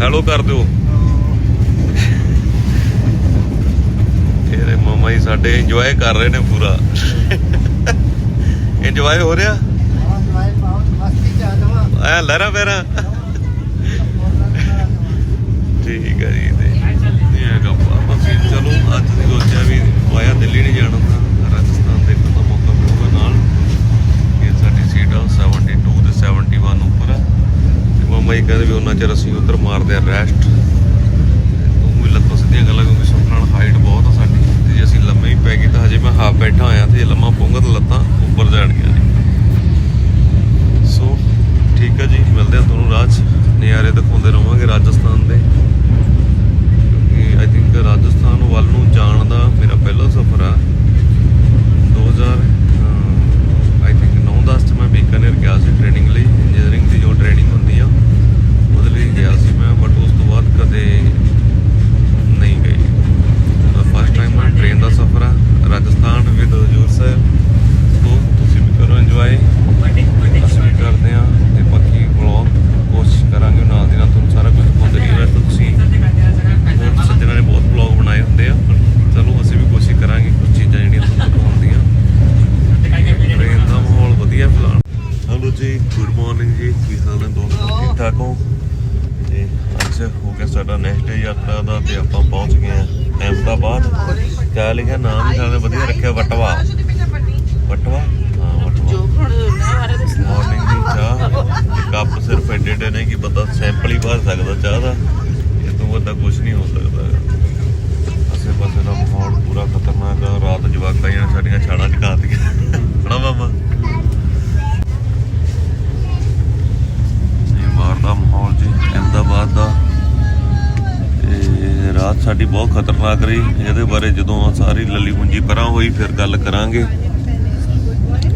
Hello ਕਰ ਦਿਓ। ਇਹਦੇ ਮਾਮਾ ਜੀ ਸਾਡੇ ਇੰਜੋਏ ਕਰ ਰਹੇ ਨੇ ਪੂਰਾ। ਇੰਜੋਏ ਹੋ ਰਿਹਾ? ਐ ਲਹਿਰਾ ਪੈਰਾ ਠੀਕ ਹੈ ਜੀ, ਤੇ। ਇਹ ਹੈਗਾ ਬਾਬਾ ਚਲੋ, ਅੱਜ ਦੀ ਸੋਚਿਆ ਵੀ ਵਾਇਆ ਦਿੱਲੀ ਨਹੀਂ ਜਾਣਾ ਤਾਂ ਰਾਜਸਥਾਨ ਦੇਖਣ ਦਾ ਮੌਕਾ ਮਿਲੂਗਾ ਨਾਲ ਇਹ ਸਾਡੀ ਸੀਟ ਆ 72 ਤੇ 71 ਉੱਪਰ ਆ ਤੇ ਕਹਿੰਦੇ ਵੀ ਉਹਨਾਂ ਚਿਰ ਅਸੀਂ ਉੱਧਰ ਮਾਰਦੇ ਆ ਰੈਸਟ ਤੂੰ ਵੀ ਲੱਤਾਂ ਸਿੱਧੀਆਂ ਗੱਲਾਂ ਕਿਉਂਕਿ ਸੁੱਖ ਨਾਲ ਹਾਈਟ ਬਹੁਤ ਆ ਸਾਡੀ ਤੇ ਜੇ ਅਸੀਂ ਲੰਮੇ ਹੀ ਪੈ ਗਏ ਤਾਂ ਹਜੇ ਮੈਂ ਹਾਫ ਬੈਠਾ ਹੋਇਆ ਤੇ ਜੇ ਲੰਮਾ ਪਊਂਗਾ ਤਾਂ ਲੱਤਾਂ ਉੱਪਰ ਜਾਣਗੀਆਂ ਨੇ ਸੋ ਠੀਕ ਹੈ ਜੀ ਮਿਲਦੇ ਆ ਤੁਹਾਨੂੰ ਰਾਜ ਨਿਆਰੇ ਦਿਖਾਉਂਦੇ ਰਵਾਂਗੇ ਰਾਜਸਥਾਨ ਦੇ ਕਿਉਂਕਿ ਆਈ ਥਿੰਕ ਰਾਜਸਥਾਨ ਵੱਲ ਨੂੰ ਜਾਣ ਦਾ ਮੇਰਾ ਪਹਿਲਾ ਸਫ਼ਰ ਆ 2000 ਆਈ ਥਿੰਕ 9-10 ਚ ਮੈਂ ਬੀਕਾਨੇਰ ਗਿਆ ਸੀ ਟ੍ਰੇਨਿੰਗ ਲਈ ਇੰਜੀਨੀਅਰਿੰਗ ਦੀ ਜੋ ਟ੍ਰੇਨਿੰਗ ਹੁੰਦੀ ਆ ਉਹਦੇ ਲਈ ਗਿਆ ਸੀ ਮੈਂ ਬਟ ਉਸ ਤੋਂ ਬਾਅਦ ਕਦੇ ਨਹੀਂ ਗਈ ਫਸਟ ਟਾਈਮ ਮੈਂ ਟ੍ਰੇਨ ਦਾ ਸਫ਼ਰ ਆ ਰਾਜਸਥਾਨ ਵਿਦ ਹਜੂਰ ਸਾਹਿਬ ਤੋਂ ਤੁਸੀਂ ਵੀ ਕਰੋ ਇੰਜੋਏ ਅਸੀਂ ਵੀ ਕਰਦੇ ਆ ਤੇ ਬਾਕੀ ਵਲੌਗ ਕੋਸ਼ਿਸ਼ ਕਰਾਂਗੇ ਨਾਲ ਦੀ ਨਾਲ ਤੁਹਾਨੂੰ ਸਾਰਾ ਕੁਝ ਦਿਖਾਉਂਦੇ ਰਹੀ ਵੈਸੇ ਤਾਂ ਤੁਸੀਂ ਹੋਰ ਸੱਜਣਾ ਨੇ ਬਹੁਤ ਵਲੌਗ ਬਣਾਏ ਹੁੰਦੇ ਆ ਪਰ ਚਲੋ ਅਸੀਂ ਵੀ ਕੋਸ਼ਿਸ਼ ਕਰਾਂਗੇ ਕੁਝ ਚੀਜ਼ਾਂ ਜਿਹੜੀਆਂ ਤੁਹਾਨੂੰ ਦਿਖਾਉਣ ਦੀਆਂ ਟ੍ਰੇਨ ਦਾ ਮਾਹੌਲ ਵਧੀਆ ਫਿਲਹਾਲ ਹਲੋ ਜੀ ਗੁੱਡ ਮਾਰਨਿੰਗ ਜੀ ਕੀ ਹਾਲ ਨੇ ਦੋਸਤੋ ਠੀਕ ਠਾਕ ਹੋ ਤੇ ਅੱਜ ਹੋ ਗਿਆ ਸਾਡਾ ਨੈਕਸਟ ਡੇ ਯਾਤਰਾ ਦਾ ਤੇ ਆਪਾਂ ਪਹੁੰਚ ਗਏ ਆ ਅਹਿਮਦਾਬਾਦ ਕਿਆ ਲਿਖਿਆ ਨਾਮ ਹੀ ਸਾਡਾ ਵਧੀਆ ਰੱਖਿਆ ਵਟਵਾ। ਵਟਵਾ? ਹਾਂ ਵਟਵਾ। ਮਾਰਨਿੰਗ ਦੀ ਚਾਹ। ਤੇ ਕੱਪ ਸਿਰਫ ਐਡੇ ਐਡੇ ਨੇ ਕਿ ਬੰਦਾ ਸੈਂਪਲ ਹੀ ਭਰ ਸਕਦਾ ਚਾਹ ਦਾ। ਇਹ ਤੋਂ ਵੱਡਾ ਕੁਝ ਨਹੀਂ ਹੋ ਸਕਦਾ ਆਸੇ ਪਾਸੇ ਦਾ ਮਾਹੌਲ ਪੂਰਾ ਖਤਰਨਾਕ ਆ। ਰਾਤ ਜਵਾਕਾਂ ਜਾਂ ਸਾਡੀਆਂ ਛਾਲਾਂ ਚਕਾ ਦਿੱਤੀਆਂ। ਹਣਾ ਮਾਮਾ। ਸਾਡੀ ਬਹੁਤ ਖਤਰਨਾਕ ਰਹੀ। ਇਹਦੇ ਬਾਰੇ ਜਦੋਂ ਸਾਰੀ ਲੱਲੀ ਗੁੰਜੀ ਪਰਾਂ ਹੋਈ ਫਿਰ ਗੱਲ ਕਰਾਂਗੇ।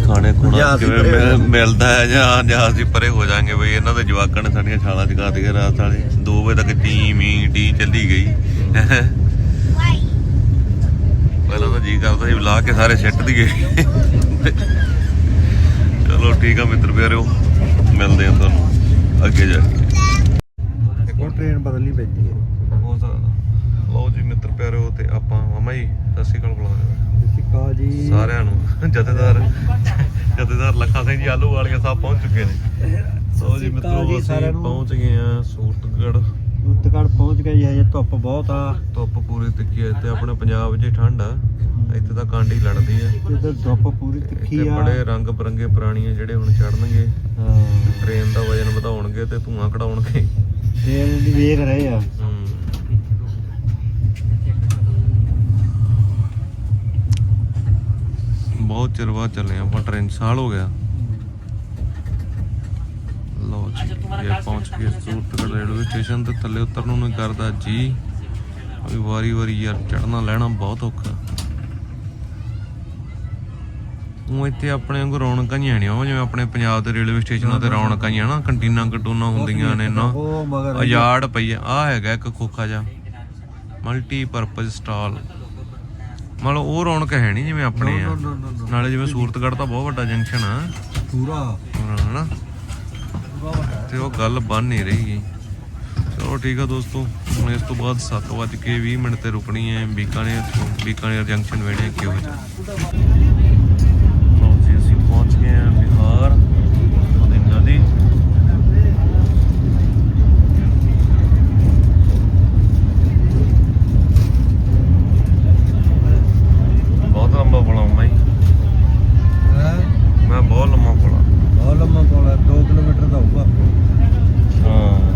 ਖਾਣੇ ਖੁਣਾ ਕਿਵੇਂ ਹੋ ਮਿਲਦਾ ਹੈ ਜਾਂ ਜਾਂ ਅਸੀਂ ਪਰੇ ਹੋ ਜਾਾਂਗੇ ਬਈ। ਇਹਨਾਂ ਦੇ ਜਵਾਕਾਂ ਨੇ ਸਾਡੀਆਂ ਛਾਲਾਂ ਚਕਾ ਦਿੱਤੀਆਂ ਰਾਤ ਵਾਲੇ। 2 ਵਜੇ ਤੱਕ ਟੀ ਮੀ ਟੀ ਚੱਲੀ ਗਈ। ਪਹਿਲਾਂ ਤਾਂ ਜੀ ਕਰਦਾ ਸੀ ਲਾ ਕੇ ਸਾਰੇ ਸਿੱਟ ਦੀਏ ਚਲੋ ਠੀਕ ਆ ਮਿੱਤਰ ਪਿਆਰਿਓ। ਮਿਲਦੇ ਆ ਤੁਹਾਨੂੰ। ਅੱਗੇ ਜਾ ਕੇ। ਉਹ ਟ੍ਰੇਨ ਬਦਲਣੀ ਪੈਂਦੀ ਹੈ। ਹੋ ਸਕਦਾ। ਲਓ ਜੀ ਮਿੱਤਰ ਪਿਆਰਿਓ ਤੇ ਆਪਾਂ ਮਾਮਾ ਜੀ ਸਤਿ ਸ਼੍ਰੀ ਅਕਾਲ ਬੁਲਾ ਸਤਿ ਸ਼੍ਰੀ ਅਕਾਲ ਜੀ। ਸਾਰਿਆਂ ਨੂੰ। ਜਥੇਦਾਰ ਜਥੇਦਾਰ ਲੱਖਾ ਸਿੰਘ ਜੀ ਆਲੂ ਵਾਲੀਆਂ ਸਾਹਿਬ ਪਹੁੰਚ ਚੁੱਕੇ ਨੇ। ਸੋ ਜੀ ਮਿੱਤਰੋ ਅਸੀਂ। ਪਹੁੰਚ ਗਏ ਆ ਸੂਰਤਗੜ ਉੱਤਕੜ ਪਹੁੰਚ ਗਏ ਜੀ ਹਜੇ ਧੁੱਪ ਬਹੁਤ ਆ। ਧੁੱਪ ਪੂਰੀ ਤਿੱਖੀ ਹੈ ਤੇ ਆਪਣੇ ਪੰਜਾਬ 'ਚ ਠੰਡ ਆ। ਇੱਥੇ ਤਾਂ ਕਾਂਡੀ ਲੜਦੀ ਆ। ਇੱਧਰ ਧੁੱਪ ਪੂਰੀ ਤਿੱਖੀ ਇੱਥੇ ਆ। ਬੜੇ ਰੰਗ ਬਰੰਗੇ ਪ੍ਰਾਣੀਆਂ ਜਿਹੜੇ ਹੁਣ ਚੜਨਗੇ ਹਾਂ। ਟ੍ਰੇਨ ਦਾ ਵਜਨ ਵਧਾਉਣਗੇ ਤੇ ਧੂਆਂ ਕਢਾਉਣਗੇ। ਟ੍ਰੇਨ ਦੀ ਵੇਖ ਰਹੇ ਆ ਹੂੰ। ਬਹੁਤ ਚਿਰ ਬਾਅਦ ਚੱਲੇ ਆਪਾਂ ਟ੍ਰੇਨ ਸਾਲ ਹੋ ਗਿਆ। ਲਓ ਜੀ ਇਹ ਪਹੁੰਚ ਗਏ ਸੂਰਤਗੜ ਰੇਲਵੇ ਸਟੇਸ਼ਨ ਤੇ ਥੱਲੇ ਉਤਰਨ ਨੂੰ ਨਹੀਂ ਕਰਦਾ ਜੀ। ਵੀ ਵਾਰੀ ਵਾਰੀ ਯਾਰ ਚੜਨਾ ਲੈਣਾ ਬਹੁਤ ਔਖਾ। ਉਹ ਇੱਥੇ ਆਪਣੇ ਵਾਂਗੂ ਰੌਣਕਾਂ ਹੀ ਆਣੀਆਂ ਉਹ ਜਿਵੇਂ ਆਪਣੇ ਪੰਜਾਬ ਦੇ ਰੇਲਵੇ ਸਟੇਸ਼ਨਾਂ ਤੇ ਰੌਣਕਾਂ ਹੀ। ਆ ਨਾ ਕੰਟੀਨਾਂ ਕਟੂਨਾਂ ਹੁੰਦੀਆਂ ਨੇ ਨਾ। ਉਹ ਮਗਰ ਅਜਾੜ ਪਈ ਆ ਹੈਗਾ ਇੱਕ ਖੋਖਾ ਜਾ ਮਲਟੀ ਪਰਪਸ ਸਟਾਲ। ਮਤਲਬ ਉਹ ਰੌਣਕ ਹੈ ਨਹੀਂ ਜਿਵੇਂ ਆਪਣੇ ਆ. ਨਾਲੇ ਜਿਵੇਂ ਸੂਰਤਗੜ੍ਹ ਤਾਂ ਬਹੁਤ ਵੱਡਾ ਜੰਕਸ਼ਨ ਆ। ਪੂਰਾ। ਹਨਾ? ਤੇ ਉਹ ਗੱਲ ਬਣ ਨਹੀਂ ਰਹੀ ਗੀ। ਚਲੋ ਠੀਕ ਆ ਦੋਸਤੋ ਹੁਣ ਇਸ ਤੋਂ ਬਾਅਦ 7:20 ਮਿੰਟ ਤੇ ਰੁਕਣੀ ਹੈ ਬੀਕਾਨੇਰ ਤੋਂ ਬੀਕਾਨੇਰ ਜੰਕਸ਼ਨ ਵੇੜੇ ਕਿਹੋ ਜਿਹਾ ਲਓ ਜੀ ਅਸੀਂ ਪਹੁੰਚ ਗਏ ਹਾਂ ਬਿਹਾਰ ਉਹਦੀ ਨਦੀ ਬਹੁਤ ਲੰਬਾ ਪੁਲ ਆ ਮੈਂ ਹੈ ਮੈਂ ਬਹੁਤ ਲੰਮਾ ਪੁਲ ਆ ਬਹੁਤ ਲੰਮਾ ਹੈ 2 ਕਿਲੋਮੀਟਰ ਦਾ ਹੋਊਗਾ। ਹਾਂ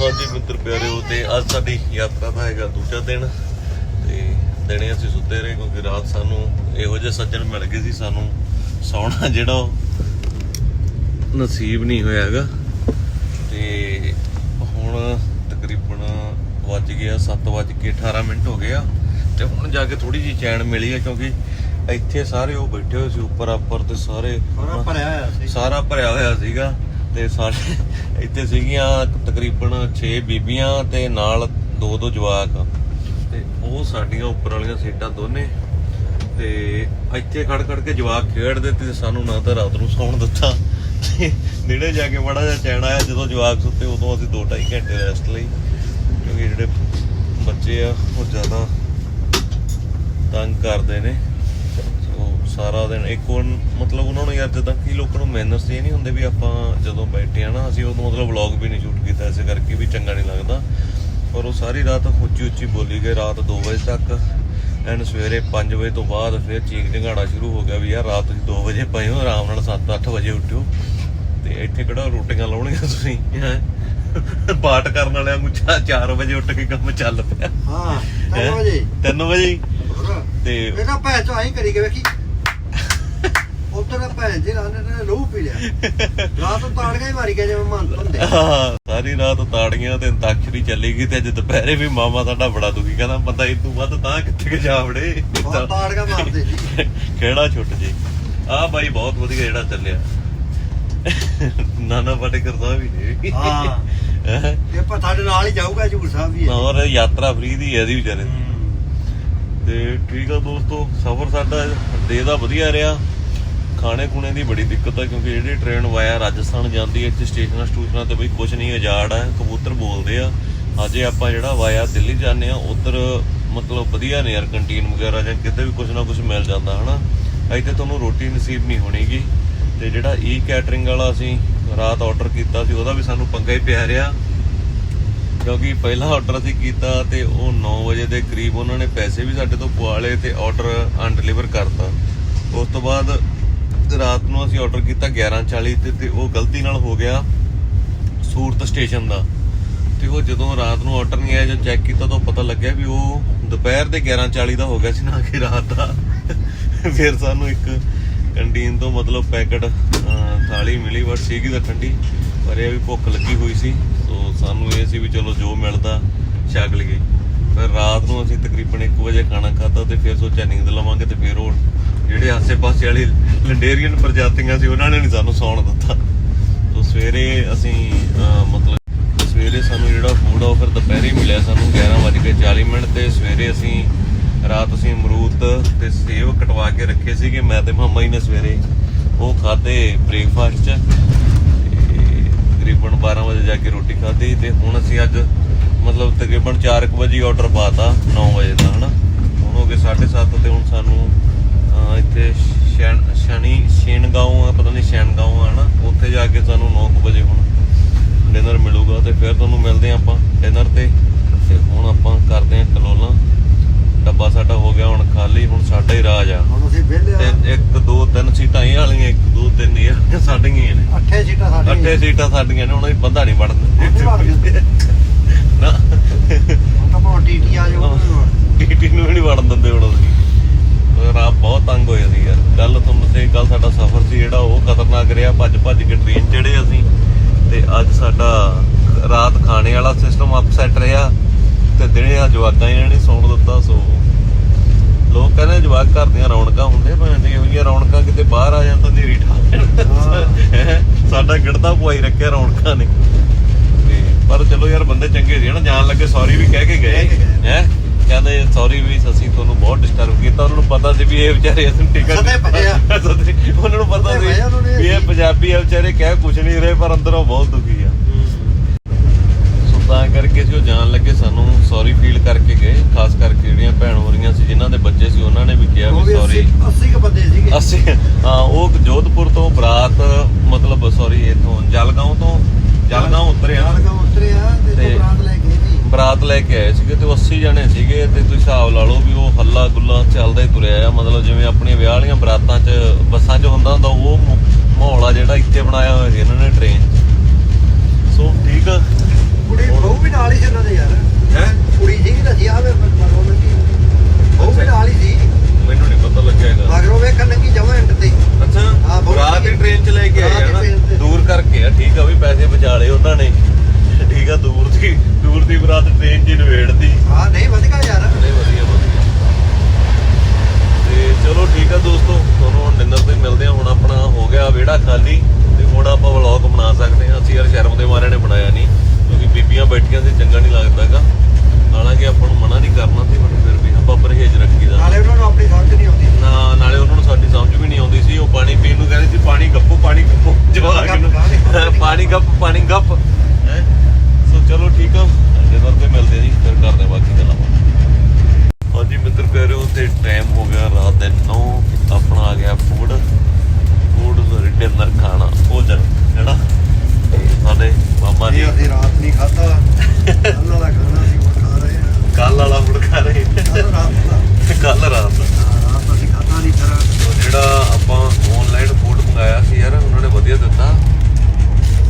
ਹਾਂਜੀ ਮਿੱਤਰ ਪਿਆਰਿਓ ਤੇ ਅੱਜ ਸਾਡੀ ਯਾਤਰਾ ਦਾ ਹੈਗਾ ਦੂਜਾ ਦਿਨ ਤੇ ਦਿਨੇ ਅਸੀਂ ਸੁੱਤੇ ਰਹੇ ਕਿਉਂਕਿ ਰਾਤ ਸਾਨੂੰ ਇਹੋ ਜਿਹੇ ਸੱਜਣ ਮਿਲ ਗਏ ਸੀ ਸਾਨੂੰ ਸੌਣਾ ਜਿਹੜਾ ਨਸੀਬ ਨਹੀਂ ਹੋਇਆ ਹੈਗਾ। ਤੇ ਹੁਣ ਤਕਰੀਬਨ ਵੱਜ ਗਿਆ 7 ਵੱਜ ਕੇ 18 ਮਿੰਟ ਹੋ ਗਏ ਆ ਤੇ ਹੁਣ ਜਾ ਕੇ ਥੋੜੀ ਜਿਹੀ ਚੈਨ ਮਿਲੀ ਹੈ ਕਿਉਂਕਿ ਇੱਥੇ ਸਾਰੇ ਉਹ ਬੈਠੇ ਹੋਏ ਸੀ ਉੱਪਰ ਆਪਰ ਤੇ ਸਾਰੇ ਸਾਰਾ ਭਰਿਆ ਹੋਇਆ ਸੀ। ਸਾਰਾ ਭਰਿਆ ਹੋਇਆ ਸੀਗਾ ਤੇ ਸਾਰੇ ਇੱਥੇ ਸੀਗੀਆਂ ਤਕਰੀਬਨ 6 ਬੀਬੀਆਂ ਤੇ ਨਾਲ ਦੋ ਦੋ ਜਵਾਕ। ਤੇ ਉਹ ਸਾਡੀਆਂ ਉੱਪਰ ਵਾਲੀਆਂ ਸੀਟਾਂ ਦੋਨੇ। ਤੇ ਇੱਥੇ ਖੜ ਖੜ ਕੇ ਜਵਾਕ ਖੇਡਦੇ ਤੇ ਸਾਨੂੰ ਨਾ ਤਾਂ ਰਾਤ ਨੂੰ ਸੌਣ ਦਿੱਤਾ। ਤੇ ਨੇੜੇ ਜਾ ਕੇ ਬੜਾ ਜਿਹਾ ਚੈਨ ਆਇਆ, ਜਦੋਂ ਜਵਾਕ ਸੁੱਤੇ, ਉਦੋਂ ਅਸੀਂ 2.5 ਘੰਟੇ ਰੈਸਟ ਲਈ। ਕਿਉਂਕਿ ਜਿਹੜੇ ਬੱਚੇ ਆ, ਉਹ ਜ਼ਿਆਦਾ ਤੰਗ ਕਰਦੇ ਨੇ। ਉਹ ਸਾਰਾ ਦਿਨ ਇੱਕ ਉਹ ਮਤਲਬ ਉਹਨਾਂ ਨੂੰ ਯਾਰ ਜਿੱਦਾਂ ਕਿ ਲੋਕਾਂ ਨੂੰ ਮੈਨਰਸ ਇਹ ਨਹੀਂ ਹੁੰਦੇ ਵੀ ਆਪਾਂ ਜਦੋਂ ਬੈਠੇ ਆ ਨਾ, ਅਸੀਂ ਉਦੋਂ ਮਤਲਬ ਵਲੌਗ ਵੀ ਨਹੀਂ ਸ਼ੂਟ ਕੀਤਾ, ਇਸੇ ਕਰਕੇ ਵੀ ਚੰਗਾ ਨਹੀਂ ਲੱਗਦਾ। ਪਰ ਉਹ ਸਾਰੀ ਰਾਤ ਉੱਚੀ ਉੱਚੀ ਬੋਲੀ ਗਏ ਰਾਤ 2 ਵਜੇ ਤੱਕ ਐਨ ਸਵੇਰੇ 5 ਵਜੇ ਤੋਂ ਬਾਅਦ ਫਿਰ ਚੀਕ ਝਗਾੜਾ ਸ਼ੁਰੂ ਹੋ ਗਿਆ ਵੀ ਯਾਰ ਰਾਤ ਤੁਸੀਂ 2 ਵਜੇ ਪਏ ਹੋ ਆਰਾਮ ਨਾਲ 7-8 ਵਜੇ ਉੱਠਿਓ ਤੇ ਇੱਥੇ ਕਿਹੜਾ ਰੋਟੀਆਂ ਲਾਉਣੀਆਂ ਤੁਸੀਂ? ਪਾਠ ਕਰਨ ਵਾਲਿਆਂ ਨੂੰ 4 ਵਜੇ ਉੱਠ ਕੇ ਕੰਮ ਚੱਲ ਪਿਆ ਹਾਂ ਹੈਂ? 3 ਵਜੇ। ਤੇ ਇਹ ਤਾਂ ਭੈਣ ਚੋ ਆਈ ਕਰੀ ਕੇ ਵੇਖੀ ਉੱਧਰ ਤਾਂ ਭੈਣ ਜੀ ਰਾਨੇ ਨੇ ਲਹੂ ਪੀ ਲਿਆ। ਰਾਤ ਨੂੰ ਤਾੜ ਹੀ ਮਾਰੀ ਗਿਆ ਜਿਵੇਂ ਮਨ ਹੁੰਦੇ। ਆਹ, ਸਾਰੀ ਰਾਤ ਤਾੜੀਆਂ ਤੇ ਅੰਤਾਖਰੀ ਚੱਲੀ ਗਈ ਤੇ ਅੱਜ ਦੁਪਹਿਰੇ ਵੀ ਮਾਮਾ ਸਾਡਾ ਬੜਾ ਦੁਖੀ ਕਹਿੰਦਾ ਬੰਦਾ ਇਦੋਂ ਵੱਧ ਤਾਂ ਕਿੱਥੇ ਜਾ ਵੜੇ ਤਾੜਗਾ ਮਾਰਦੇ ਸੀ ਕਿਹੜਾ ਛੁੱਟ ਜੇ? ਆ ਬਾਈ ਬਹੁਤ ਵਧੀਆ ਜਿਹੜਾ ਚੱਲਿਆ। ਨਾਨਾ ਪਾਟੇਕਰ ਸਾਹਿਬ ਵੀ ਨੇ। ਹਾਂ। ਹੈਂ? ਇਹ ਪਰ ਸਾਡੇ ਨਾਲ ਹੀ ਜਾਊਗਾ ਹਜੂਰ ਸਾਹਿਬ ਵੀ ਹੈ। ਔਰ ਯਾਤਰਾ ਫ੍ਰੀ ਦੀ ਹੈ ਇਹਦੀ ਵਿਚਾਰੇ ਤੇ ਠੀਕ ਆ ਦੋਸਤੋ ਸਫ਼ਰ ਸਾਡਾ ਦੇ ਦਾ ਵਧੀਆ ਰਿਹਾ। ਖਾਣੇ ਖੁਣੇ ਦੀ ਬੜੀ ਦਿੱਕਤ ਆ, ਕਿਉਂਕਿ ਜਿਹੜੀ ਟ੍ਰੇਨ ਵਾਇਆ ਰਾਜਸਥਾਨ ਜਾਂਦੀ ਹੈ, ਇੱਥੇ ਸਟੇਸ਼ਨਾਂ ਸਟੂਸ਼ਨਾਂ ਤੇ ਬਈ ਕੁਝ ਨਹੀਂ ਆਜ਼ਾਦ ਆ, ਕਬੂਤਰ ਬੋਲਦੇ ਆ। ਅਜੇ ਆਪਾਂ ਜਿਹੜਾ ਵਾਇਆ ਦਿੱਲੀ ਜਾਂਦੇ ਆ, ਉਧਰ ਮਤਲਬ ਵਧੀਆ ਨੇ ਯਾਰ ਕੰਟੀਨ ਵਗੈਰਾ ਜਾਂ ਕਿਤੇ ਵੀ ਕੁਝ ਨਾ ਕੁਝ ਮਿਲ ਜਾਂਦਾ, ਹਨਾ? ਇੱਥੇ ਤੁਹਾਨੂੰ ਰੋਟੀ ਨਸੀਬ ਨਹੀਂ ਹੋਣੀਗੀ। ਤੇ ਜਿਹੜਾ ਈ ਕੈਟਰਿੰਗ ਵਾਲਾ ਅਸੀਂ ਰਾਤ ਆਰਡਰ ਕੀਤਾ ਸੀ, ਉਹਦਾ ਵੀ ਸਾਨੂੰ ਪੰਗਾ ਹੀ ਪਿਆ ਰਿਹਾ। ਕਿਉਂਕਿ ਪਹਿਲਾ ਆਰਡਰ ਅਸੀਂ ਕੀਤਾ ਤੇ ਉਹ 9 ਵਜੇ ਦੇ ਕਰੀਬ ਉਹਨਾਂ ਨੇ ਪੈਸੇ ਵੀ ਸਾਡੇ ਤੋਂ ਪਵਾ ਲਏ ਤੇ ਆਰਡਰ ਅਨਡਿਲੀਵਰ ਕਰਤਾ। ਉਸ ਤੋਂ ਬਾਅਦ ਰਾਤ ਨੂੰ ਅਸੀਂ ਆਰਡਰ ਕੀਤਾ 11:40 ਤੇ ਤੇ ਉਹ ਗਲਤੀ ਨਾਲ ਹੋ ਗਿਆ ਸੂਰਤ ਸਟੇਸ਼ਨ ਦਾ। ਤੇ ਉਹ ਜਦੋਂ ਰਾਤ ਨੂੰ ਆਰਡਰ ਨਹੀਂ ਆਇਆ, ਜਦੋਂ ਚੈੱਕ ਕੀਤਾ ਤਾਂ ਪਤਾ ਲੱਗਿਆ ਵੀ ਉਹ ਦੁਪਹਿਰ ਦੇ 11:40 ਦਾ ਹੋ ਗਿਆ ਸੀ ਨਾ ਕਿ ਰਾਤ ਦਾ। ਫਿਰ ਸਾਨੂੰ ਇੱਕ ਕੰਟੀਨ ਤੋਂ ਮਤਲਬ ਪੈਕਟ ਥਾਲੀ ਮਿਲੀ ਬਟ ਸੀਗੀ ਤਾਂ ਠੰਡੀ, ਪਰ ਇਹ ਵੀ ਭੁੱਖ ਲੱਗੀ ਹੋਈ ਸੀ। ਸੋ ਸਾਨੂੰ ਇਹ ਸੀ ਵੀ ਚਲੋ ਜੋ ਮਿਲਦਾ, ਛਕ ਲਈਏ। ਫਿਰ ਰਾਤ ਨੂੰ ਅਸੀਂ ਤਕਰੀਬਨ 1 ਵਜੇ ਖਾਣਾ ਖਾਧਾ ਤੇ ਫਿਰ ਸੋਚਿਆ ਨੀਂਦ ਲਵਾਂਗੇ ਤੇ ਫਿਰ ਉਹ ਜਿਹੜੇ ਆਸੇ-ਪਾਸੇ ਵਾਲੀ ਲੰਡੇਰੀਅਨ ਪ੍ਰਜਾਤੀਆਂ ਸੀ, ਉਹਨਾਂ ਨੇ ਨਹੀਂ ਸਾਨੂੰ ਸੌਣ ਦਿੱਤਾ। ਤੋ ਸਵੇਰੇ ਅਸੀਂ ਮਤਲਬ ਸਵੇਰੇ ਸਾਨੂੰ ਜਿਹੜਾ ਫੂਡ ਆ ਉਹ ਫਿਰ ਦੁਪਹਿਰੇ ਮਿਲਿਆ ਸਾਨੂੰ 11:40 ਮਿੰਟ ਤੇ, ਸਵੇਰੇ ਅਸੀਂ ਰਾਤ ਅਸੀਂ ਅਮਰੂਦ ਤੇ ਸੇਬ ਕਟਵਾ ਕੇ ਰੱਖੇ ਸੀਗੇ, ਮੈਂ ਤੇ ਮਾਮਾ ਜੀ ਨੇ ਸਵੇਰੇ ਉਹ ਖਾਦੇ ਬ੍ਰੇਕਫਾਸਟ 'ਚ ਤੇ ਤਕਰੀਬਨ 12 ਵਜੇ ਜਾ ਕੇ ਰੋਟੀ ਖਾਧੀ ਤੇ ਹੁਣ ਅਸੀਂ ਅੱਜ ਮਤਲਬ ਤਕਰੀਬਨ 4 ਵਜੇ ਆਰਡਰ ਪਾਤਾ 9 ਵਜੇ ਦਾ, ਹਨਾ? ਹੁਣ ਹੋ ਗਏ 7:30 ਤੇ ਹੁਣ ਸਾਨੂੰ ਇੱਥੇ ਸ਼ੈਨ ਸ਼ਨੀ ਸ਼ੇਨਗਾਉਂ ਆ ਪਤਾ ਨਹੀਂ ਸ਼ੈਨਗਾਉਂ ਆ ਹਨਾ? ਉੱਥੇ ਜਾ ਕੇ ਸਾਨੂੰ 9 ਵਜੇ ਹੁਣ ਡਿਨਰ ਮਿਲੂਗਾ ਤੇ ਫਿਰ ਤੁਹਾਨੂੰ ਮਿਲਦੇ ਆ ਆਪਾਂ ਡਿਨਰ ਤੇ। ਤੇ ਹੁਣ ਆਪਾਂ ਕਰਦੇ ਆ ਕਲੋਲਾ। ਡੱਬਾ ਸਾਡਾ ਹੋ ਗਿਆ ਹੁਣ ਖਾਲੀ ਹੁਣ ਸਾਡਾ ਹੀ ਰਾਜ ਆ। ਹੁਣ ਅਸੀਂ ਵਿਹਲੇ ਆ। ਤੇ ਇੱਕ ਦੋ ਤਿੰਨ ਸੀਟਾਂ ਇਹ ਵਾਲੀਆਂ ਇੱਕ ਦੋ ਤਿੰਨ ਇਹ ਵਾਲੀਆਂ ਸਾਡੀਆਂ ਨੇ। ਅੱਠੇ ਸੀਟਾਂ ਸਾਡੀਆਂ ਅੱਠੇ ਸੀਟਾਂ ਸਾਡੀਆਂ ਨੇ ਉਹਨਾਂ ਦੀ ਬੰਦਾ ਨਹੀਂ ਵੜਨ। ਉੱਥੇ ਵੜ ਜਾਂਦੇ। ਨਾ। ਹੁਣ ਤਾਂ ਭਾਵੇਂ ਟੀਟੀ ਆ ਜਾਊ ਟੀਟੀ ਨੂੰ ਨਹੀਂ ਵੜਨ ਦਿੰਦੇ ਹੁਣ ਅਸੀਂ। ਰਾਤ ਬਹੁਤ ਤੰਗ ਹੋਏ ਸੀ ਯਾਰ। ਕੱਲ ਤੁਹਾਨੂੰ ਦੱਸਿਆ ਕੱਲ ਸਾਡਾ ਸਫ਼ਰ ਸੀ ਜਿਹੜਾ ਉਹ ਖਤਰਨਾਕ ਰਿਹਾ। ਭੱਜ ਭੱਜ ਕੇ ਟ੍ਰੇਨ ਚੜੇ ਅਸੀਂ। ਤੇ ਅੱਜ ਸਾਡਾ ਰਾਤ ਖਾਣੇ ਵਾਲਾ ਸਿਸਟਮ ਅਪਸੈਟ ਰਿਹਾ। ਤੇ ਦਿਨੇ ਆ ਜਵਾਕਾਂ ਇਹਨਾਂ ਨੇ ਸੌਣ ਦਿੱਤਾ ਸੋ ਲੋਕ ਕਹਿੰਦੇ ਜਵਾਕ ਘਰ ਦੀਆਂ ਰੌਣਕਾਂ ਹੁੰਦੇ ਭੈਣ ਦੀ ਜਿਹੀਆਂ ਰੌਣਕਾਂ ਕਿਤੇ ਬਾਹਰ ਆ ਤਾਂ ਨੇਰੀ ਠਾ। ਸਾਡਾ ਗਿੜਦਾ ਪੁਆਈ ਰੱਖਿਆ ਰੌਣਕਾਂ ਨੇ। ਤੇ ਪਰ ਚਲੋ ਯਾਰ ਬੰਦੇ ਚੰਗੇ ਸੀ ਨਾ ਜਾਣ ਲੱਗੇ ਸੌਰੀ ਵੀ ਕਹਿ ਕੇ ਗਏ। ਹੈ? ਕਹਿੰਦੇ ਸੌਰੀ ਵੀ ਅਸੀਂ ਤੁਹਾਨੂੰ ਬਹੁਤ ਡਿਸਟਰਬ ਕੀਤਾ। ਉਹਨਾਂ ਨੂੰ ਪਤਾ ਸੀ ਵੀ ਇਹ ਵਿਚਾਰੇ ਅਸੀਂ ਟਿਕਟ ਸਦੇ ਪਏ ਆ। ਸਦੇ- ਉਹਨਾਂ ਨੂੰ ਪਤਾ ਸਦੇ ਪਏ ਆ ਉਹਨਾਂ ਸੀ ਨੇ। ਵੀ ਇਹ ਪੰਜਾਬੀ ਆ ਵਿਚਾਰੇ ਕਹਿ ਕੁਛ ਨਹੀਂ ਰਹੇ ਪਰ ਅੰਦਰੋਂ ਬਹੁਤ ਦੁਖੀ ਆ। ਸੋ ਤਾਂ ਕਰਕੇ ਉਹ ਜਾਣ ਲੱਗੇ ਸਾਨੂੰ ਸੌਰੀ ਫੀਲ ਕਰਕੇ ਗਏ। ਖਾਸ ਕਰਕੇ ਜਿਹੜੀਆਂ ਭੈਣ ਹੋ ਰਹੀਆਂ ਸੀ ਜਿਨ੍ਹਾਂ ਦੇ ਬੱਚੇ ਸੀ ਉਹਨਾਂ ਨੇ ਵੀ ਕਿਹਾ ਉਹ ਵੀ ਵੀ ਸੌਰੀ 80 80 ਕੁ ਬੰਦੇ ਸੀਗੇ। ਅਸੀਂ ਹਾਂ ਉਹ ਜੋਧਪੁਰ ਤੋਂ ਬਰਾਤ ਮਤਲਬ ਸੌਰੀ ਇਥੋਂ ਜਲਗਾਉਂ ਤੋਂ ਜਲਗਾਉਂ ਉਤਰੇ ਆ। ਯਾਰ ਕਾ ਉਤਰੇ ਆ ਤੇ ਤੇ- ਤੋਂ ਬਰਾਤ ਲੈ ਜੀ ਬਰਾਤ ਲੈ ਕੇ ਆਏ ਸੀਗੇ ਤੇ ਉਹ 80 ਜਣੇ ਸੀਗੇ ਤੇ ਤੁਸੀਂ ਹਿਸਾਬ ਲਾ ਲਓ ਵੀ ਉਹ ਹੱਲਾ ਗੁੱਲਾ ਚੱਲਦਾ ਹੀ ਤੁਰਿਆ ਆ। ਮਤਲਬ ਜਿਵੇਂ ਆਪਣੀਆਂ ਵਿਆਹ ਵਾਲੀਆਂ ਬਰਾਤਾਂ 'ਚ ਬੱਸਾਂ 'ਚ ਹੁੰਦਾ ਹੁੰਦਾ ਉਹ ਮਾਹੌਲ ਆ ਜਿਹੜਾ ਇੱਥੇ ਬਣਾਇਆ ਹੋਇਆ ਸੀ। ਇਹਨਾਂ ਨੇ ਟ੍ਰੇਨ 'ਚ ਸੋ ਠੀਕ ਆ ਕੁੜੀ ਬਹੂ ਵੀ ਵਿਚਾਲੇ ਉਹਨਾਂ ਨੇ ਠੀਕ ਆ ਦੂਰ ਦੀ ਦੂਰ ਦੀ ਬਰਾਤ ਟ੍ਰੇਨ 'ਚ ਨਵੇੜਦੀ ਹਾਂ ਨਹੀਂ ਵਧੀਆ ਯਾਰ ਨਹੀਂ ਵਧੀਆ ਵਧੀਆ ਤੇ ਚਲੋ ਠੀਕ ਆ ਦੋਸਤੋ ਤੁਹਾਨੂੰ ਹੁਣ ਡਿਨਰ ਤੇ ਮਿਲਦੇ ਆ ਹੁਣ ਆਪਣਾ ਹੋ ਗਿਆ ਵਿਹੜਾ ਖਾਲੀ ਤੇ ਹੁਣ ਆਪਾਂ ਵਲੌਗ ਬਣਾ ਸਕਦੇ ਆ ਅਸੀਂ ਯਾਰ ਸ਼ਰਮ ਦੇ ਮਾਰੇ ਨੇ ਬਣਾਇਆ ਨਹੀਂ ਕਿਉਂਕਿ ਬੀਬੀਆਂ ਬੈਠੀਆਂ ਤੇ ਚੰਗਾ ਨਹੀਂ ਲੱਗਦਾਗਾ ਹਾਲਾਂਕਿ ਆਪਾਂ ਨੂੰ ਮਨਾ ਨਹੀਂ ਕਰਨਾ ਸੀ ਬਟ ਫਿਰ ਵੀ ਆਪਾਂ ਪਰਹੇਜ਼ ਰੱਖੀਦਾ ਨਾਲੇ ਉਹਨਾਂ ਨੂੰ ਆਪਣੀ ਸਮਝ ਨਹੀਂ ਆਉਂਦੀ ਨਾ ਨਾਲੇ ਉਹਨਾਂ ਨੂੰ ਸਾਡੀ ਸਮਝ ਵੀ ਨਹੀਂ ਆਉਂਦੀ ਸੀ ਉਹ ਪਾਣੀ ਪੀਣ ਨੂੰ ਕਹਿੰਦੇ ਸੀ ਪਾਣੀ ਗੱਪੋ ਪਾਣੀ ਗੱਪੋ ਜਵਾਕ ਨੂੰ ਪਾਣੀ ਗੱਪ ਪਾਣੀ ਗੱਪ ਹੈ ਸੋ ਚਲੋ ਠੀਕ ਆ ਡਿਨਰ ਤੇ ਮਿਲਦੇ ਆ ਜੀ ਫਿਰ ਕਰਦੇ ਆ ਬਾਕੀ ਗੱਲਾਂ ਹਾਂਜੀ ਮਿੱਤਰ ਪਿਆਰਿਓ ਤੇ ਟਾਈਮ ਹੋ ਗਿਆ ਰਾਤ ਦੇ 9 ਆਪਣਾ ਆ ਗਿਆ ਫੂਡ ਫੂਡ ਡਿਨਰ ਖਾਣਾ ਭੋਜਨ ਹੈਨਾ ਤੇ ਸਾਡੇ ਮਾਮਾ ਜੀ ਨਹੀਂ ਅਸੀਂ ਰਾਤ ਨਹੀਂ ਖਾਧਾ ਅੱਲਾ ਦਾ ਖਾਣਾ ਸੀ ਉਹ ਖਾ ਰਹੇ ਹਾਂ ਕੱਲ ਵਾਲਾ ਫੂਡ ਖਾ ਰਹੇ ਕੱਲ੍ਹ ਰਾਤ ਦਾ ਕੱਲ ਰਾਤ ਦਾ ਹਾਂ, ਰਾਤ ਅਸੀਂ ਖਾਧਾ ਨਹੀਂ ਫਿਰ ਉਹ ਜਿਹੜਾ ਆਪਾਂ ਆਨਲਾਈਨ ਫੂਡ ਮੰਗਾਇਆ ਸੀ ਯਾਰ ਉਹਨਾਂ ਨੇ ਵਧੀਆ ਦਿੱਤਾ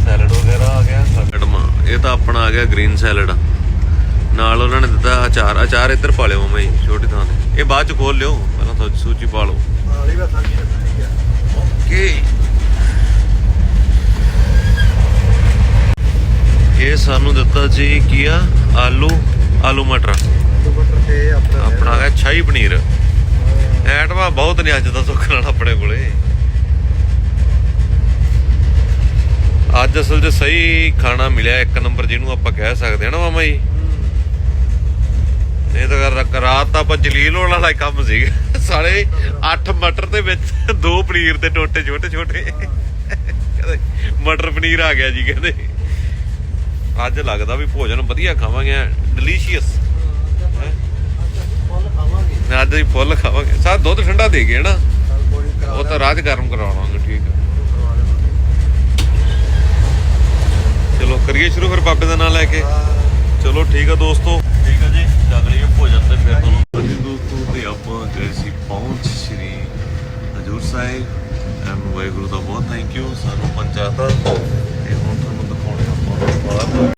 ਸੈਲਡ ਵਗੈਰਾ ਆ ਗਿਆ ਮੈਡਮਾ ਇਹ ਤਾਂ ਆਪਣਾ ਆ ਗਿਆ ਗ੍ਰੀਨ ਸੈਲਡ ਨਾਲ ਉਹਨਾਂ ਨੇ ਦਿੱਤਾ ਅਚਾਰ ਅਚਾਰ ਇੱਧਰ ਪਾ ਲਿਓ ਮਮਾ ਜੀ ਛੋਟੀ ਥਾਂ ਤੇ। ਇਹ ਬਾਅਦ ਚ ਖੋਲ ਲਿਓ ਪਹਿਲਾਂ ਤਾਂ ਸੂਚੀ ਪਾ ਲਓ। ਓਕੇ। ਇਹ ਸਾਨੂੰ ਦਿੱਤਾ ਜੀ ਕੀ ਆ? ਆਲੂ ਆਲੂ ਮਟਰ। ਆਪਣਾ ਗਿਆ ਸ਼ਾਹੀ ਪਨੀਰ। ਐਟਮਾ ਬਹੁਤ ਨੇ ਅੱਜ ਦਾ ਸੁੱਖ ਨਾਲ ਆਪਣੇ ਕੋਲੇ। ਅੱਜ ਅਸਲ 'ਚ ਸਹੀ ਖਾਣਾ ਮਿਲਿਆ ਇੱਕ ਨੰਬਰ ਜਿਹਨੂੰ ਆਪਾਂ ਕਹਿ ਸਕਦੇ ਹਾਂ ਨਾ ਮਾਮਾ ਜੀ। ਇਹ ਤਾਂ ਰਾਤ ਤਾਂ ਆਪਾਂ ਜਲੀਲ ਹੋਣ ਵਾਲਾ ਕੰਮ ਸੀ ਸਾਲੇ 8 ਮਟਰ ਦੇ ਵਿੱਚ ਦੋ ਪਨੀਰ ਦੇ ਟੋਟੇ ਛੋਟੇ ਛੋਟੇ। ਕਹਿੰਦੇ ਮਟਰ ਪਨੀਰ ਆ ਗਿਆ ਜੀ ਕਹਿੰਦੇ। ਅੱਜ ਲੱਗਦਾ ਵੀ ਭੋਜਨ ਵਧੀਆ ਖਾਵਾਂਗੇ ਡਿਲੀਸ਼ੀਅਸ ਫੁੱਲ ਖਾਵਾਂਗੇ। ਅੱਜ ਹੀ ਫੁੱਲ ਖਾਵਾਂਗੇ। ਸਾਰਾ ਦੁੱਧ ਠੰਡਾ ਦੇ ਗਏ ਨਾ। ਉਹ ਤਾਂ ਰਾਤ ਗਰਮ ਕਰਾਵਾਂਗੇ ਠੀਕ ਹੈ ਚਲੋ ਕਰੀਏ ਸ਼ੁਰੂ ਫਿਰ ਬਾਬੇ ਦਾ ਨਾਮ ਲੈ ਕੇ। ਚਲੋ ਠੀਕ ਆ ਦੋਸਤੋ। ਠੀਕ ਆ ਜੀ ਚੱਲ ਲਈਏ ਭੋਜਨ ਤੇ ਫਿਰ ਤੁਹਾਨੂੰ ਹਾਂਜੀ ਦੋਸਤੋ ਤੇ ਆਪਾਂ ਗਏ ਸੀ ਪਹੁੰਚ ਸ਼੍ਰੀ ਹਜੂਰ ਸਾਹਿਬ। ਐਮ ਵਾਹਿਗੁਰੂ ਦਾ ਬਹੁਤ ਥੈਂਕ ਯੂ ਸਾਨੂੰ ਪਹੁੰਚਾਤਾ ਤੇ ਹੁਣ ਤੁਹਾਨੂੰ ਦਿਖਾਉਣੇ ਆਪਾਂ ਬਾਹਰ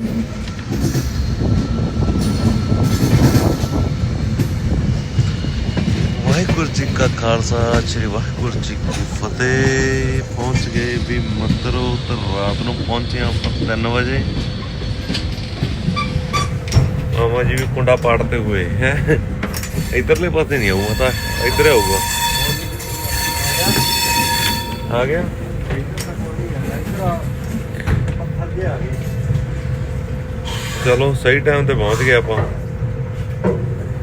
ਵਾਹਿਗੁਰੂ ਜੀ ਕਾ ਖਾਲਸਾ, ਸ੍ਰੀ ਵਾਹਿਗੁਰੂ ਜੀ ਕੀ ਫਤਿਹ। ਪਹੁੰਚ ਗਏ ਵੀ ਮਤਰੋ ਤੇ ਰਾਤ ਨੂੰ ਪਹੁੰਚੇ ਆਪਾਂ 3 ਵਜੇ। ਮਾਮਾ ਜੀ ਵੀ ਕੁੰਡਾ ਪਾੜਦੇ ਹੋਏ, ਹੈ। ਇਧਰਲੇ ਪਾਸੇ ਨਹੀਂ ਆਊਗਾ ਤਾਂ, ਇੱਧਰ ਆਊਗਾ। ਆ ਗਿਆ? ਚਲੋ, ਸਹੀ ਟਾਈਮ ਤੇ ਪਹੁੰਚ ਗਏ ਆਪਾਂ।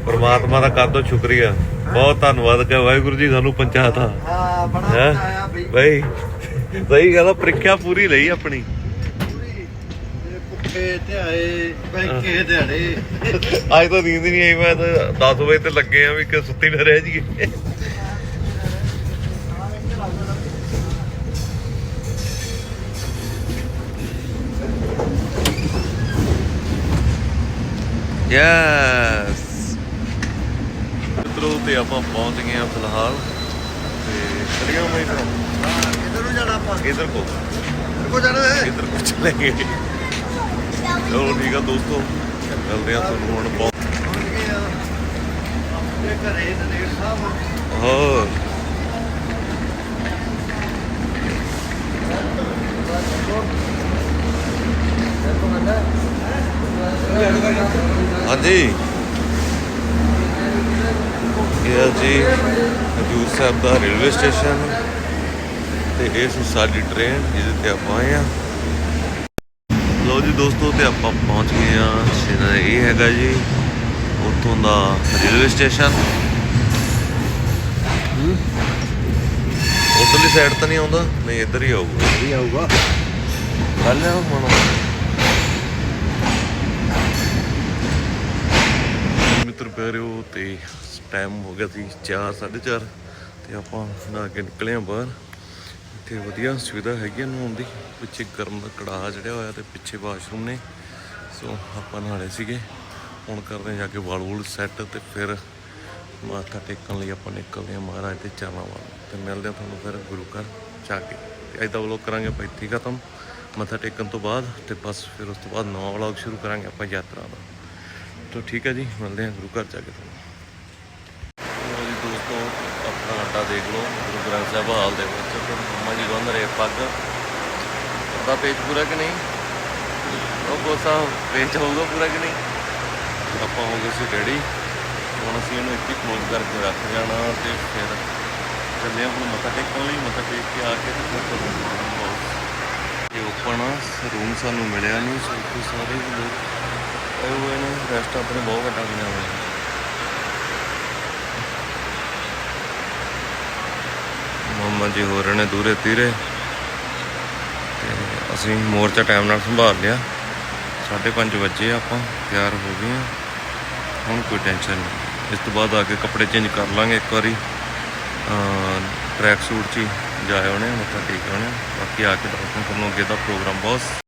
ਪਰਮਾਤਮਾ ਦਾ ਕਰ ਦੋ ਸ਼ੁਕਰੀਆ। ਬਹੁਤ ਧੰਨਵਾਦ ਕਿ ਵਾਹਿਗੁਰੂ ਜੀ ਸਾਨੂੰ ਪਹੁੰਚਾਤਾ। ਹਾਂ ਬੜਾ ਆਇਆ ਬਈ। ਬਈ ਸਹੀ ਗੱਲ ਆ ਪ੍ਰੀਖਿਆ ਪੂਰੀ ਲਈ ਆਪਣੀ। ਪੂਰੀ। ਤੇ ਭੁੱਖੇ ਧਿਆਏ ਬੈਂਕੇ ਦਿਹਾੜੇ ਅੱਜ ਤਾਂ ਨੀਂਦ ਨਹੀਂ ਆਈ ਮੈਂ ਤਾਂ 10 ਵਜੇ ਤੇ ਲੱਗੇ ਆ ਵੀ ਕਿ ਸੁੱਤੀ ਨਾ ਰਹਿ ਜੀਏ ਯੈਸ। ਮਿੱਤਰੋ ਤੇ ਆਪਾਂ ਪਹੁੰਚ ਗਏ ਆ ਫਿਲਹਾਲ ਤੇ ਚਲੀਆਂ ਮੈਂ ਇਧਰ ਕਿੱਧਰ ਨੂੰ ਜਾਣਾ ਆਪਾਂ। ਇਧਰ ਕੋ। ਕੋ ਜਾਣਾ ਹੈ? ਇਧਰ ਕੋ ਚਲੇਂਗੇ ਚਲੋ ਠੀਕ ਆ ਦੋਸਤੋ ਮਿਲਦੇ ਆ ਤੁਹਾਨੂੰ ਹੁਣ ਬਹੁਤ। ਘਰੇ ਨੇੜ ਸਾਹਿਬ। ਹੋਰ। ਹਾਂਜੀ। ਇਹ ਆ ਜੀ ਹਜੂਰ ਸਾਹਿਬ ਦਾ ਰੇਲਵੇ ਸਟੇਸ਼ਨ ਤੇ ਇਹ ਸੀ ਸਾਡੀ ਟ੍ਰੇਨ ਜਿਹਦੇ ਤੇ ਆਪਾਂ ਆਏ ਆ ਲੋ ਜੀ ਦੋਸਤੋ ਤੇ ਆਪਾਂ ਪਹੁੰਚ ਗਏ ਆ ਸ਼ਿਨਾ ਇਹ ਹੈਗਾ ਜੀ ਉੱਥੋਂ ਦਾ ਰੇਲਵੇ ਸਟੇਸ਼ਨ। ਉਧਰਲੀ ਸਾਈਡ ਤਾਂ ਨਹੀਂ ਆਉਂਦਾ? ਨਹੀਂ ਇੱਧਰ ਹੀ ਆਊਗਾ। ਵੀ ਆਊਗਾ। ਕੱਲ ਹੁਣ ਮਿੱਤਰ ਪਿਆਰਿਓ ਤੇ ਟਾਈਮ ਹੋ ਗਿਆ ਸੀ 4 4:30 ਤੇ ਆਪਾਂ ਨਹਾ ਕੇ ਨਿਕਲੇ ਆ ਬਾਹਰ। ਇੱਥੇ ਵਧੀਆ ਸੁਵਿਧਾ ਹੈਗੀ ਆ ਨਹਾਉਣ ਦੀ। ਪਿੱਛੇ ਗਰਮ ਦਾ ਕੜਾਹ ਚੜਿਆ ਹੋਇਆ ਤੇ ਪਿੱਛੇ ਵਾਸ਼ਰੂਮ ਨੇ। ਸੋ ਆਪਾਂ ਨਾਲੇ ਸੀਗੇ। ਹੁਣ ਕਰਦੇ ਆ ਜਾ ਕੇ ਵਾਲ ਵੂਲ ਸੈੱਟ ਤੇ ਫਿਰ ਮਾਥਾ ਟੇਕਣ ਲਈ ਆਪਾਂ ਨਿਕਲਦੇ ਆ ਮਹਾਰਾਜ ਦੇ ਚਰਨਾਂ ਵੱਲ। ਤੇ ਮਿਲਦੇ ਆ ਤੁਹਾਨੂੰ ਫਿਰ ਗੁਰੂ ਘਰ ਜਾ ਕੇ। ਤੇ ਅੱਜ ਦਾ ਵਲੋਗ ਕਰਾਂਗੇ ਆਪਾਂ ਇੱਥੇ ਹੀ ਖਤਮ। ਮੱਥਾ ਟੇਕਣ ਤੋਂ ਬਾਅਦ ਤੇ ਬਸ ਫਿਰ ਉਸ ਤੋਂ ਬਾਅਦ ਨਵਾਂ ਵਲੋਗ ਸ਼ੁਰੂ ਕਰਾਂਗੇ ਆਪਾਂ ਯਾਤਰਾ ਦਾ। ਤਾਂ ਠੀਕ ਹੈ ਜੀ, ਮਿਲਦੇ ਹਾਂ ਗੁਰੂ ਘਰ ਜਾ ਕੇ ਤੁਹਾਨੂੰ। ਆਪਣਾ ਦੇਖ ਲਓ, ਗੁਰੂ ਗ੍ਰੰਥ ਸਾਹਿਬ ਹਾਲ ਦੇ ਵਿੱਚ ਮੰਮਾ ਜੀ ਬੰਨ ਰਹੇ ਪੱਗ। ਉਹਦਾ ਪੇਜ ਪੂਰਾ ਕਿ ਨਹੀਂ? ਕੋਸਾ ਵੇਚ ਹੋਊਗਾ ਪੂਰਾ ਕਿ ਨਹੀਂ? ਆਪਾਂ ਹੋ ਗਏ ਸੀ ਰੈਡੀ ਹੁਣ ਅਸੀਂ ਇਹਨੂੰ ਇੱਥੇ ਕਲੋਜ਼ ਕਰਕੇ ਰੱਖ ਜਾਣਾ ਤੇ ਫਿਰ ਚੱਲੇ ਹਾਂ। ਹੁਣ ਮੱਥਾ ਟੇਕਣ ਲਈ, ਮੱਥਾ ਟੇਕ ਕੇ ਆ ਕੇ ਤੇ ਫਿਰ ਇਹ ਓਪਨ ਰੂਮ ਸਾਨੂੰ ਮਿਲਿਆ ਨਹੀਂ, ਸੋ ਸਾਰੇ ਲੋਕ ਆਏ ਹੋਏ ਨੇ। ਰੈਸਟ ਆਪਣੇ ਬਹੁਤ ਵੱਡਾ ਬਣਿਆ ਹੋਇਆ। ਹੈ ਮੰਮਾ ਜੀ ਹੋ ਰਹੇ ਨੇ ਦੂਰੇ ਤੀਰੇ। ਤੇ ਅਸੀਂ ਮੋਰਚਾ ਟਾਈਮ ਨਾਲ ਸੰਭਾਲ ਲਿਆ। 5:30 ਵਜੇ ਆਪਾਂ, ਤਿਆਰ ਹੋ ਗਏ ਹਾਂ। ਹੁਣ ਕੋਈ ਟੈਨਸ਼ਨ ਨਹੀਂ। ਇਸ ਤੋਂ ਬਾਅਦ ਆ ਕੇ ਕੱਪੜੇ ਚੇਂਜ ਕਰ ਲਾਂਗੇ ਇੱਕ ਵਾਰੀ। ਟਰੈਕ ਸੂਟ 'ਚ ਹੀ ਜਾ ਆਉਣੇ ਮੱਥਾ ਟੇਕ ਆਉਣੇ ਬਾਕੀ ਆ ਕੇ ਦਰਸ਼ਨ ਕਰਨ ਅੱਗੇ ਦਾ ਪ੍ਰੋਗਰਾਮ ਬਹੁਤ